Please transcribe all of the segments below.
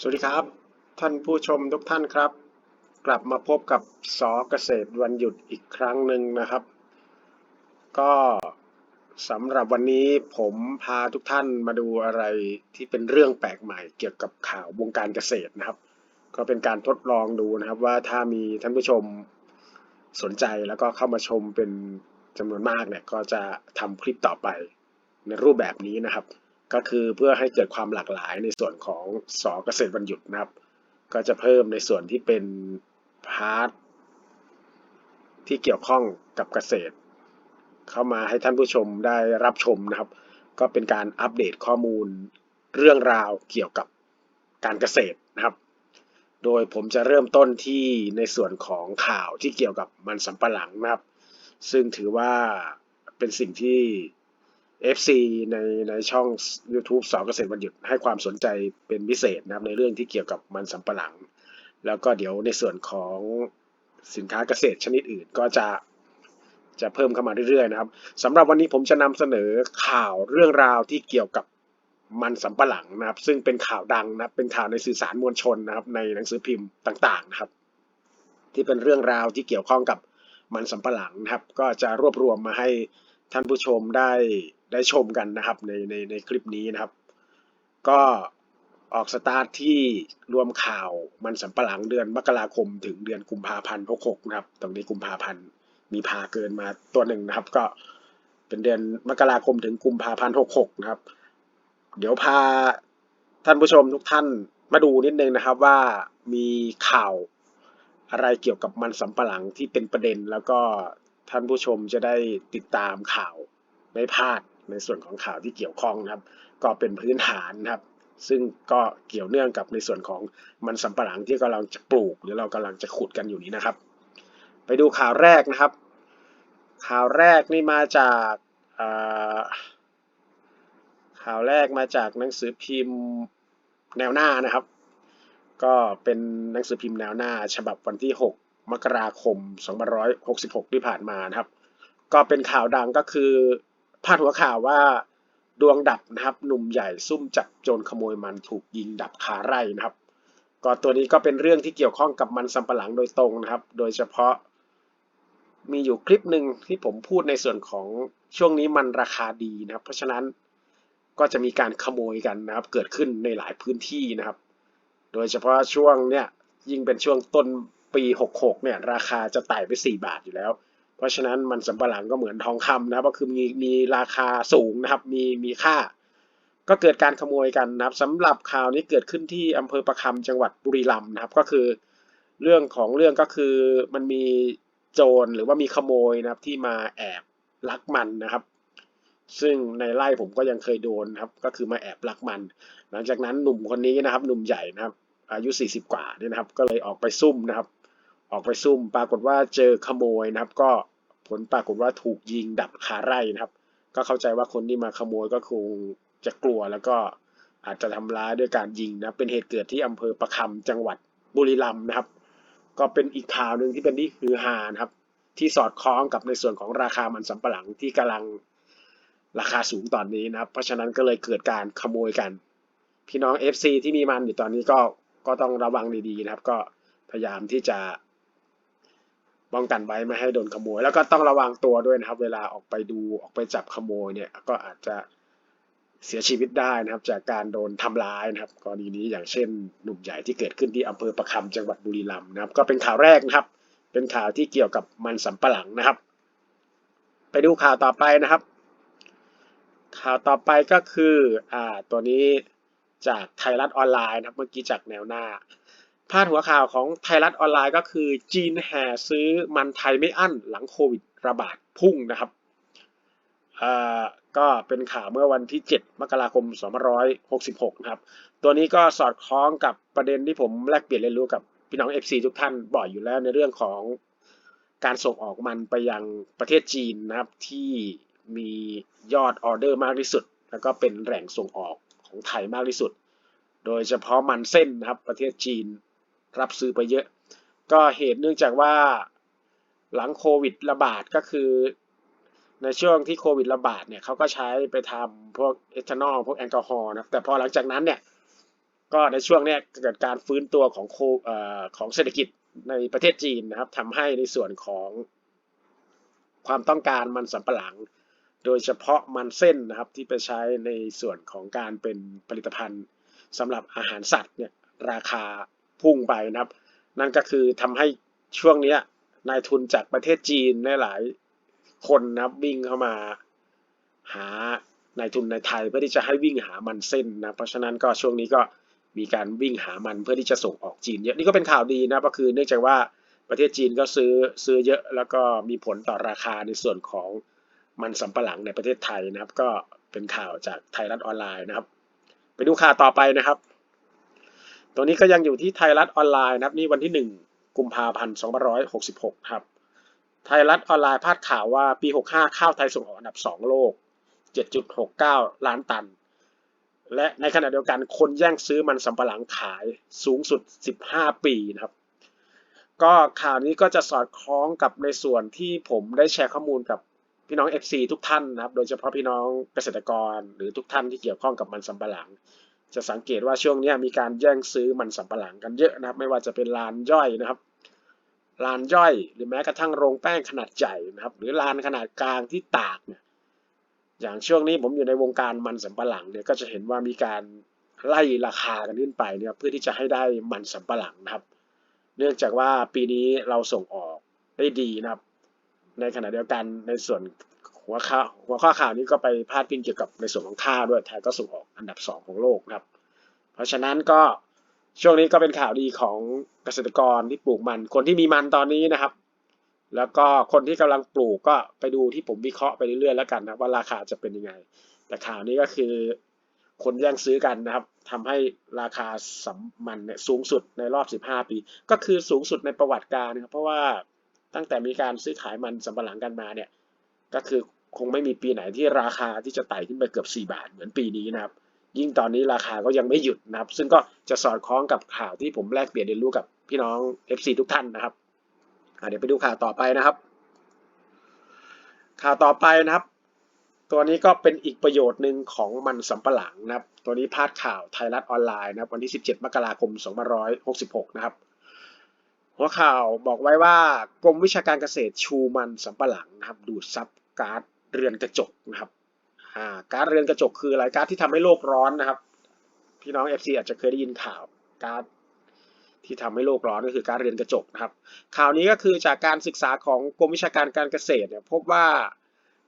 สวัสดีครับ ท่านผู้ชมทุกท่านครับ กลับมาพบกับสอเกษตรวันหยุดอีกครั้งหนึ่งนะครับ ก็สำหรับวันนี้ผมพาทุกท่านมาดูอะไรที่เป็นเรื่องแปลกใหม่เกี่ยวกับข่าววงการเกษตรนะครับ ก็เป็นการทดลองดูนะครับว่าถ้ามีท่านผู้ชมสนใจแล้วก็เข้ามาชมเป็นจำนวนมากเนี่ยก็จะทำคลิปต่อไปในรูปแบบนี้นะครับ ก็คือเพื่อให้เกิดความหลากหลายในส่วนของสอเกษตรวันหยุดนะครับ ก็จะเพิ่มในส่วนที่เป็นพาร์ทที่เกี่ยวข้องกับเกษตร เข้ามาให้ท่านผู้ชมได้รับชมนะครับ ก็เป็นการอัปเดตข้อมูลเรื่องราวเกี่ยวกับการเกษตรนะครับ โดยผมจะเริ่มต้นที่ในส่วนของข่าวที่เกี่ยวกับมันสำปะหลังนะครับ ซึ่งถือว่าเป็นสิ่งที่ FC ในในช่อง YouTube สอเกษตรวันหยุดให้ความสนใจเป็นพิเศษนะครับในเรื่องที่เกี่ยวกับมันสำปะหลัง แล้วก็เดี๋ยวในส่วนของสินค้าเกษตรชนิดอื่นก็จะจะเพิ่มเข้ามาเรื่อยๆนะครับสำหรับวันนี้ผมจะนำเสนอข่าวเรื่องราวที่เกี่ยวกับมันสำปะหลังนะครับ ซึ่งเป็นข่าวดังนะเป็นข่าวในสื่อสารมวลชนนะครับ ในหนังสือพิมพ์ต่างๆนะครับ ที่เป็นเรื่องราวที่เกี่ยวข้องกับมันสำปะหลังนะครับ ก็จะรวบรวมมาให้ ท่านผู้ชมได้ได้ชมกันนะครับในในในคลิปนี้นะครับ ก็ออกสตาร์ทที่รวมข่าวมันสำปะหลังเดือนมกราคม ถึงเดือนกุมภาพันธ์66นะครับ ตรงนี้กุมภาพันธ์มีพาเกินมาตัวหนึ่งนะครับ ก็เป็นเดือนมกราคมถึงกุมภาพันธ์66นะครับ เดี๋ยวพาท่านผู้ชมทุกท่านมาดูนิดนึงนะครับว่ามีข่าวอะไรเกี่ยวกับมันสำปะหลังที่เป็นประเด็นแล้วก็ ท่านผู้ชมจะได้ติดตามข่าวไม่พลาดในส่วนของข่าวที่เกี่ยวข้องนะครับ ก็เป็นพื้นฐานนะครับ ซึ่งก็เกี่ยวเนื่องกับในส่วนของมันสำปะหลังที่กำลังจะปลูก หรือเรากำลังจะขุดกันอยู่นี้นะครับ ไปดูข่าวแรกนะครับ ข่าวแรกนี่มาจากข่าวแรกมาจากหนังสือพิมพ์แนวหน้านะครับ ก็เป็นหนังสือพิมพ์แนวหน้า ฉบับวันที่ 6 มกราคม 2566 ที่ผ่านมานะครับ ก็เป็นข่าวดังก็คือพาดหัวข่าวว่าดวงดับนะครับ หนุ่มใหญ่ซุ่มจับโจรขโมยมันถูกยิงดับคาไร่นะครับ ก็ตัวนี้ก็เป็นเรื่องที่เกี่ยวข้องกับมันสำปะหลังโดยตรงนะครับ โดยเฉพาะมีอยู่คลิปหนึ่งที่ผมพูดในส่วนของช่วงนี้มันราคาดีนะครับ เพราะฉะนั้นก็จะมีการขโมยกันนะครับ เกิดขึ้นในหลายพื้นที่นะครับ โดยเฉพาะช่วงเนี้ยยิ่งเป็นช่วงต้น ปี 66 เนี่ยราคาจะไต่ไป 4 บาทอยู่แล้ว เพราะฉะนั้นมันสำปะหลังก็เหมือนทองคำนะครับก็คือมีมีราคาสูงนะครับมีมีค่า ก็เกิดการขโมยกันนะครับสำหรับข่าวนี้เกิดขึ้นที่อำเภอประคำจังหวัดบุรีรัมย์นะครับก็คือ เรื่องของเรื่องก็คือมันมีโจรหรือว่ามีขโมยนะครับที่มาแอบลักมันนะครับ ซึ่งในไร่ผมก็ยังเคยโดนครับ ก็คือมาแอบลักมัน หลังจากนั้นหนุ่มคนนี้นะครับ หนุ่มใหญ่นะครับ อายุ 40 กว่าเนี่ยนะครับ ก็เลยออกไปซุ่มนะครับ ออกไปซุ่ม ปรากฏว่าเจอขโมยนะครับ ก็ผลปรากฏว่าถูกยิงดับคาไร่นะครับ ก็เข้าใจว่าคนที่มาขโมยก็คงจะกลัวแล้วก็อาจจะทำร้ายด้วยการยิงนะเป็นเหตุเกิดที่อำเภอประคำจังหวัดบุรีรัมย์นะครับ ก็เป็นอีกข่าวหนึ่งที่เป็นที่ฮือฮานะครับ ที่สอดคล้องกับในส่วนของราคามันสำปะหลังที่กำลังราคาสูงตอนนี้นะครับ เพราะฉะนั้นก็เลยเกิดการขโมยกัน พี่น้อง FC ที่มีมันอยู่ตอนนี้ก็ก็ต้องระวังดีๆนะครับ ก็พยายามที่จะ ป้องกันไว้ไม่ให้โดนขโมย แล้วก็ต้องระวังตัวด้วยนะครับ เวลาออกไปดูออกไปจับขโมยเนี่ยก็อาจจะเสียชีวิตได้นะครับ จากการโดนทำร้ายนะครับกรณีนี้อย่างเช่นหนุ่มใหญ่ที่เกิดขึ้นที่อำเภอประคำจังหวัดบุรีรัมย์นะครับ ก็เป็นข่าวแรกนะครับ เป็นข่าวที่เกี่ยวกับมันสำปะหลังนะครับ ไปดูข่าวต่อไปนะครับ ข่าวต่อไปก็คืออ่าตัวนี้จากไทยรัฐออนไลน์นะครับ เมื่อกี้จากแนวหน้า พาดหัวข่าวของไทยรัฐออนไลน์ก็คือ จีนแห่ซื้อมันไทยไม่อั้นหลังโควิดระบาดพุ่งนะครับก็เป็นข่าวเมื่อวันที่ 7 มกราคม 2566 นะครับ ตัวนี้ก็สอดคล้องกับประเด็นที่ผมแลกเปลี่ยนเรียนรู้กับพี่น้อง FC ทุกท่านบ่อยอยู่แล้วในเรื่องของการส่งออกมันไปยังประเทศจีนนะครับที่มียอดออเดอร์มากที่สุด แล้วก็เป็นแหล่งส่งออกของไทยมากที่สุด โดยเฉพาะมันเส้นนะครับประเทศจีน รับซื้อไปเยอะ ก็เหตุเนื่องจากว่าหลังโควิดระบาดก็คือ ในช่วงที่โควิดระบาดเนี่ยเขาก็ใช้ไปทำพวกเอทานอลพวกแอลกอฮอล์นะแต่พอหลังจากนั้นเนี่ยก็ในช่วงเนี้ยเกิดการฟื้นตัวของโคอของเศรษฐกิจในประเทศจีนนะครับทำให้ในส่วนของความต้องการมันสำปะหลัง โดยเฉพาะมันเส้นนะครับที่ไปใช้ในส่วนของการเป็นผลิตภัณฑ์สำหรับอาหารสัตว์เนี่ยราคา พุ่งไปนะครับ นั่นก็คือทำให้ช่วงเนี้ยนายทุนจากประเทศจีนหลายๆคนนะครับวิ่งเข้ามาหานายทุนในไทยเพื่อที่จะให้วิ่งหามันเส้นนะเพราะฉะนั้นก็ช่วงนี้ก็มีการวิ่งหามันเพื่อที่จะส่งออกจีนเยอะนี่ก็เป็นข่าวดีนะก็คือเนื่องจากว่าประเทศจีนก็ซื้อซื้อเยอะแล้วก็มีผลต่อราคาในส่วนของมันสำปะหลังในประเทศไทยนะครับ ก็เป็นข่าวจากไทยรัฐออนไลน์นะครับ ไปดูข่าวต่อไปนะครับ ตัวนี้ก็ยังอยู่ที่ไทยรัฐออนไลน์นะครับ นี่วันที่ 1 กุมภาพันธ์2566 ครับ ไทยรัฐออนไลน์พาดข่าวว่าปี 65 ข้าวไทยส่งออกอันดับ 2 โลก 7.69 ล้านตัน และในขณะเดียวกันคนแย่งซื้อมันสำปะหลังขายสูงสุด 15 ปีนะครับ ก็ข่าวนี้ก็จะสอดคล้องกับในส่วนที่ผมได้แชร์ข้อมูลกับพี่น้อง FC ทุกท่านนะครับ โดยเฉพาะพี่น้องเกษตรกร หรือทุกท่านที่เกี่ยวข้องกับมันสำปะหลัง จะสังเกตว่าช่วงนี้มีการแย่งซื้อมันสำปะหลังกันเยอะนะครับ ไม่ว่าจะเป็นลานย่อยนะครับลานย่อย หรือแม้กระทั่งโรงแป้งขนาดใหญ่นะครับ หรือลานขนาดกลางที่ตากเนี่ยอย่างช่วงนี้ผมอยู่ในวงการมันสำปะหลังเนี่ยก็จะเห็นว่ามีการไล่ราคากันขึ้นไปเนี่ยเพื่อที่จะให้ได้มันสำปะหลังนะครับ เนื่องจากว่าปีนี้เราส่งออกได้ดีนะครับ ในขณะเดียวกันในส่วน หัวข้าหัวข้อข่าวนี้ก็ไปพาดพิงเกี่ยวกับในส่วนของข้าวด้วยไทยก็ส่งออกอันดับสองของโลกครับ เพราะฉะนั้นก็ช่วงนี้ก็เป็นข่าวดีของเกษตรกรที่ปลูกมัน คนที่มีมันตอนนี้นะครับ แล้วก็คนที่กำลังปลูกก็ไปดูที่ผมวิเคราะห์ไปเรื่อยๆแล้วกันนะว่าราคาจะเป็นยังไง แต่ข่าวนี้ก็คือ คนแย่งซื้อกันนะครับทำให้ราคาสัมมันเนี่ยสูงสุดในรอบ 15 ปี ก็คือสูงสุดในประวัติการนะครับเพราะว่าตั้งแต่มีการซื้อขายมันสำปะหลังกันมาเนี่ยก็คือ คงไม่มีปีไหนที่ราคาที่จะไต่ขึ้นไปเกือบ 4 บาทเหมือนปีนี้นะครับ ยิ่งตอนนี้ราคาก็ยังไม่หยุดนะครับ ซึ่งก็จะสอดคล้องกับข่าวที่ผมแลกเปลี่ยนเรียนรู้กับพี่น้อง FC ทุกท่านนะครับเดี๋ยวไปดูข่าวต่อไปนะครับ ข่าวต่อไปนะครับ ตัวนี้ก็เป็นอีกประโยชน์หนึ่งของมันสำปะหลังนะครับ ตัวนี้พาดข่าวไทยรัฐออนไลน์นะครับ วันที่ 17 มกราคม 2566 นะครับหัวข่าวบอกไว้ว่ากรมวิชาการเกษตรชูมันสำปะหลังนะครับ ดูดซับก๊าซ เรือนกระจกนะครับอ่าก๊าซเรือนกระจกคืออะไรก๊าซที่ทำให้โลกร้อนนะครับ พี่น้อง FC อาจจะเคยได้ยินข่าวก๊าซที่ทำให้โลกร้อนก็คือก๊าซเรือนกระจกนะครับ ข่าวนี้ก็คือจากการศึกษาของกรมวิชาการการเกษตรเนี่ยพบว่า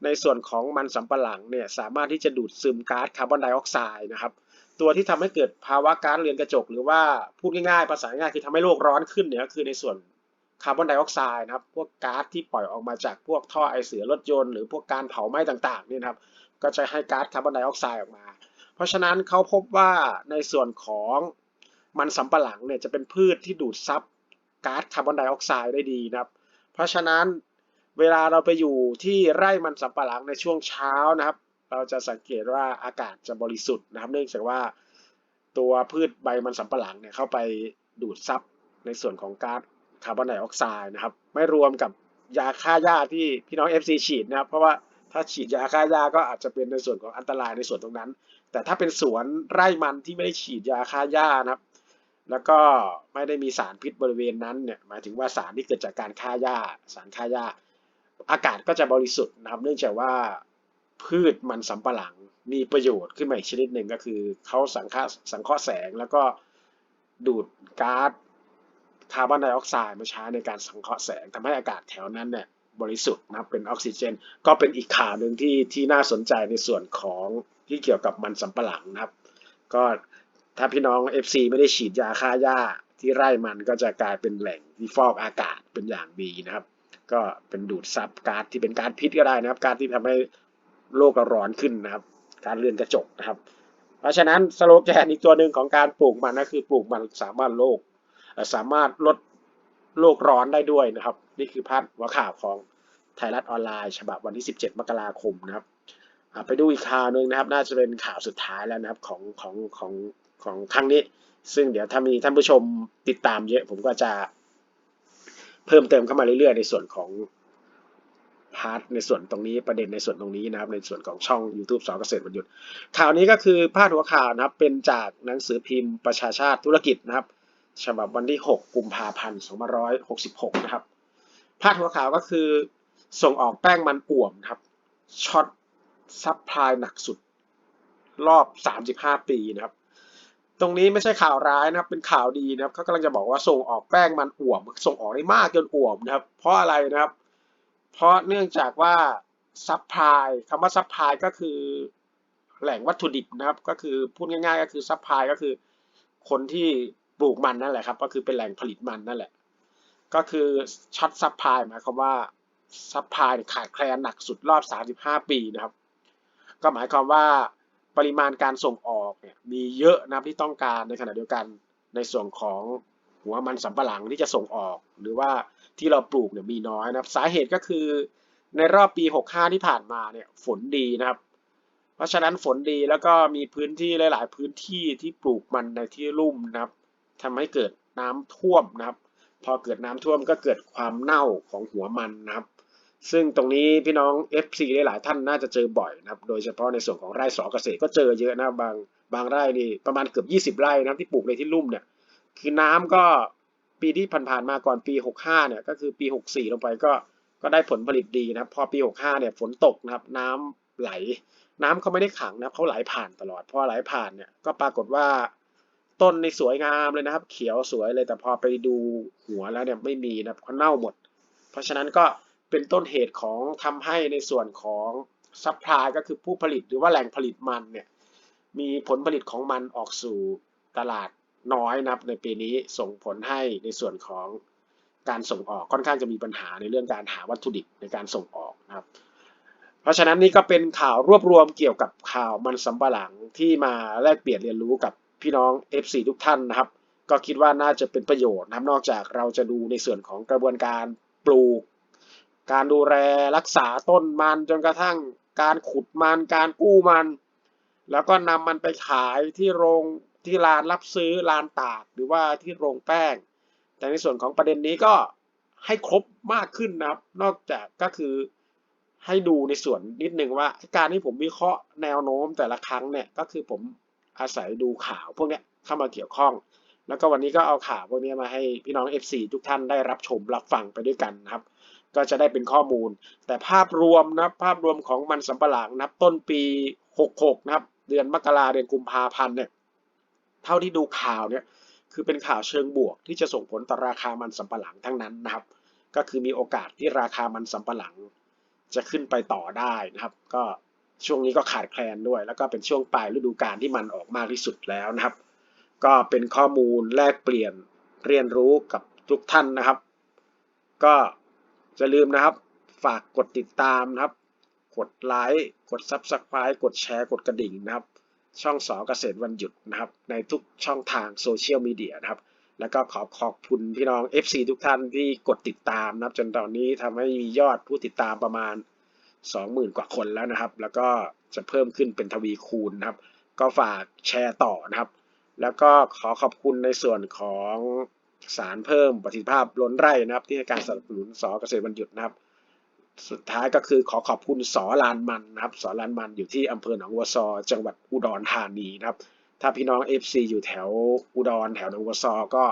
ในส่วนของมันสำปะหลังเนี่ยสามารถที่จะดูดซึมก๊าซคาร์บอนไดออกไซด์นะครับ ตัวที่ทำให้เกิดภาวะก๊าซเรือนกระจก หรือว่าพูดง่ายๆภาษาง่ายคือทำให้โลกร้อนขึ้นเนี่ยก็คือในส่วน คาร์บอนไดออกไซด์นะครับ พวกก๊าซที่ปล่อยออกมาจากพวกท่อไอเสียรถยนต์หรือพวกการเผาไหม้ต่างๆนี่นะครับ ก็จะให้ก๊าซคาร์บอนไดออกไซด์ออกมา เพราะฉะนั้นเขาพบว่าในส่วนของมันสำปะหลังเนี่ยจะเป็นพืชที่ดูดซับก๊าซคาร์บอนไดออกไซด์ได้ดีนะครับ เพราะฉะนั้นเวลาเราไปอยู่ที่ไร่มันสำปะหลังในช่วงเช้านะครับ เราจะสังเกตว่าอากาศจะบริสุทธิ์นะครับ เนื่องจากว่าตัวพืชใบมันสำปะหลังเนี่ยเข้าไปดูดซับในส่วนของก๊าซ คาร์บอนไดออกไซด์นะครับ ไม่รวมกับยาฆ่าหญ้าที่พี่น้อง FC ฉีดนะครับ เพราะว่าถ้าฉีดยาฆ่าหญ้าก็อาจจะเป็นในส่วนของอันตรายในส่วนตรงนั้น แต่ถ้าเป็นสวนไร่มันที่ไม่ได้ฉีดยาฆ่าหญ้านะครับ แล้วก็ไม่ได้มีสารพิษบริเวณนั้นเนี่ยหมายถึงว่าสารที่เกิดจากการฆ่าหญ้า สารฆ่าหญ้า อากาศก็จะบริสุทธิ์นะครับ เนื่องจากว่าพืชมันสำปะหลังมีประโยชน์ขึ้นมาอีกชนิดหนึ่งก็คือเขาสังเคราะห์สังเคราะห์แสงแล้วก็ดูดก๊าซ คาร์บอนไดออกไซด์มาใช้ในการสังเคราะห์แสงทำให้อากาศแถวนั้นเนี่ยบริสุทธิ์นะครับเป็นออกซิเจน ก็เป็นอีกข่าวหนึ่งที่ที่น่าสนใจในส่วนของที่เกี่ยวกับมันสำปะหลังนะครับ ก็ถ้าพี่น้อง FC ไม่ได้ฉีดยาฆ่าหญ้าที่ไร่มันก็จะกลายเป็นแหล่งที่ฟอกอากาศเป็นอย่างดีนะครับ ก็เป็นดูดซับก๊าซที่เป็นก๊าซพิษก็ได้นะครับก๊าซที่ทำให้โลกเราร้อนขึ้นนะครับ การเรือนกระจกนะครับ เพราะฉะนั้นสโลแกนอีกตัวหนึ่งของการปลูกมันก็คือปลูกมันสามารถโลก สามารถลดโลกร้อนได้ด้วยนะครับ นี่คือพาดหัวข่าวของไทยรัฐออนไลน์ ฉบับวันที่ 17 มกราคมนะครับไปดูอีกข่าวหนึ่งนะครับ น่าจะเป็นข่าวสุดท้ายแล้วนะครับของของของของครั้งนี้ ซึ่งเดี๋ยวถ้ามีท่านผู้ชมติดตามเยอะผมก็จะเพิ่มเติมเข้ามาเรื่อยๆ ในส่วนของพาร์ทในส่วนตรงนี้ประเด็นในส่วนตรงนี้นะครับในส่วนของช่อง YouTube สอเกษตรวันหยุดข่าวนี้ก็คือพาดหัวข่าวนะครับเป็นจากหนังสือพิมพ์ประชาชาติธุรกิจนะครับ ฉบับวันที่ 6 กุมภาพันธ์2566 นะครับ พาดหัวข่าวก็คือ ส่งออกแป้งมันอ่วมครับ ช็อตซัพพลายหนักสุด รอบ 35 ปีนะครับ ตรงนี้ไม่ใช่ข่าวร้ายนะครับ เป็นข่าวดีนะครับ เขากำลังจะบอกว่าส่งออกแป้งมันอ่วม ส่งออกได้มากจนอ่วมนะครับ เพราะอะไรนะครับ เพราะเนื่องจากว่าซัพพลายคำว่าซัพพลายก็คือแหล่งวัตถุดิบนะครับ ก็คือพูดง่าย ๆ ก็คือซัพพลายก็คือคนที่ ปลูกมันนั่นแหละครับ ก็คือเป็นแหล่งผลิตมันนั่นแหละ ก็คือช็อตซัพพลายหมายความว่าซัพพลายขาดแคลนหนักสุดรอบ 35 ปีนะครับ ก็หมายความว่าปริมาณการส่งออกเนี่ยมีเยอะนะครับที่ต้องการในขณะเดียวกันในส่วนของหัวมันสำปะหลังที่จะส่งออก หรือว่าที่เราปลูกเนี่ยมีน้อยนะครับ สาเหตุก็คือในรอบปี 65 ที่ผ่านมาเนี่ยฝนดีนะครับ เพราะฉะนั้นฝนดีแล้วก็มีพื้นที่หลาย ๆ พื้นที่ที่ปลูกมันในที่ลุ่มนะครับ ทำให้เกิดน้ำท่วมนะครับ พอเกิดน้ำท่วมก็เกิดความเน่าของหัวมันนะครับ ซึ่งตรงนี้พี่น้อง FC หลายท่านน่าจะเจอบ่อยนะครับ โดยเฉพาะในส่วนของไร่สอเกษตรก็เจอเยอะนะบางบางไร่นี่ประมาณเกือบ 20 ไร่นะที่ปลูกในที่ลุ่มเนี่ย คือน้ำก็ปีที่ผ่านๆมาก่อนปี 65 เนี่ยก็คือปี 64 ลงไปก็ก็ได้ผลผลิตดีนะพอปี 65 เนี่ยฝนตกนะครับน้ำไหล น้ำเขาไม่ได้ขังนะเขาไหลผ่านตลอดพอไหลผ่านเนี่ยก็ปรากฏว่า ต้นในสวยงามเลยนะครับ เขียวสวยเลยแต่พอไปดูหัวแล้วเนี่ยไม่มีนะเขาเน่าหมด เพราะฉะนั้นก็เป็นต้นเหตุของทำให้ในส่วนของซัพพลายก็คือผู้ผลิตหรือว่าแหล่งผลิตมันเนี่ยมีผลผลิตของมันออกสู่ตลาดน้อยนะครับในปีนี้ส่งผลให้ในส่วนของการส่งออกค่อนข้างจะมีปัญหาในเรื่องการหาวัตถุดิบในการส่งออกนะครับ เพราะฉะนั้นนี่ก็เป็นข่าวรวบรวมเกี่ยวกับข่าวมันสำปะหลังที่มาแลกเปลี่ยนเรียนรู้กับ พี่น้อง FC ทุกท่านนะครับ ก็คิดว่าน่าจะเป็นประโยชน์นะครับ นอกจากเราจะดูในส่วนของกระบวนการปลูก การดูแลรักษาต้นมันจนกระทั่งการขุดมันการกู้มัน แล้วก็นำมันไปขายที่โรงที่ร้านรับซื้อร้านตากหรือว่าที่โรงแป้ง แต่ในส่วนของประเด็นนี้ก็ให้ครบมากขึ้นนะครับ นอกจากก็คือให้ดูในส่วนนิดนึงว่า การที่ผมวิเคราะห์แนวโน้มแต่ละครั้งเนี่ยก็คือผม อาศัยดูข่าวพวกนี้เข้ามาเกี่ยวข้อง แล้วก็วันนี้ก็เอาข่าวพวกนี้มาให้พี่น้อง FC ทุกท่านได้รับชมรับฟังไปด้วยกันนะครับ ก็จะได้เป็นข้อมูล แต่ภาพรวมนะภาพรวมของมันสำปะหลังนับต้นปี 66 นะครับ เดือนมกราเดือนกุมภาพันธ์เนี่ยเท่าที่ดูข่าวเนี่ยคือเป็นข่าวเชิงบวกที่จะส่งผลต่อราคามันสำปะหลังทั้งนั้นนะครับ ก็คือมีโอกาสที่ราคามันสำปะหลังจะขึ้นไปต่อได้นะครับ ก็ ช่วงนี้ก็ขาดแคลนด้วย แล้วก็เป็นช่วงปลายฤดูกาลที่มันออกมากที่สุดแล้วนะครับ ก็เป็นข้อมูลแลกเปลี่ยนเรียนรู้กับทุกท่านนะครับ ก็อย่าลืมนะครับ ฝากกดติดตามนะครับ กดไลค์กด Subscribe กดแชร์ กดกระดิ่งนะครับ ช่องสอเกษตรวันหยุดนะครับ ในทุกช่องทางโซเชียลมีเดียนะครับ แล้วก็ขอขอบคุณพี่น้อง FC ทุกท่านที่กดติดตามนะครับ จนตอนนี้ทำให้มียอดผู้ติดตามประมาณ 20,000 กว่าคนแล้วนะครับ แล้วก็จะเพิ่มขึ้นเป็นทวีคูณนะครับ ก็ฝากแชร์ต่อนะครับ แล้วก็ขอขอบคุณในส่วนของสารเพิ่มประสิทธิภาพล้นไร่นะครับ ที่ให้การสนับสนุนสอเกษตรวันหยุนะครับ สุดท้ายก็คือขอขอบคุณสอลานมันนะครับสอลานมันอยู่ที่อำเภอหนองวัวซอ จังหวัดอุดรธานีนะครับ ถ้าพี่น้อง FC อยู่แถวอุดรแถวหนองวัวซอก็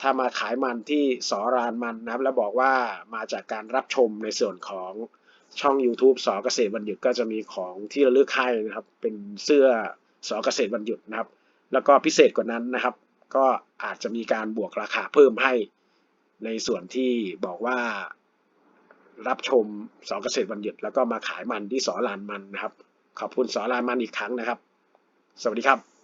ถ้ามาขายมันที่สอรานมันนะครับ แล้วบอกว่ามาจากการรับชมในส่วนของ ช่อง YouTube สอเกษตรวันหยุดก็จะมีของที่ระลึกให้นะครับ เป็นเสื้อสอเกษตรวันหยุดนะครับ แล้วก็พิเศษกว่านั้นนะครับ ก็อาจจะมีการบวกราคาเพิ่มให้ ในส่วนที่บอกว่า รับชมสอเกษตรวันหยุด แล้วก็มาขายมันที่สอลานมันนะครับ ขอบคุณสอลานมันอีกครั้งนะครับ สวัสดีครับ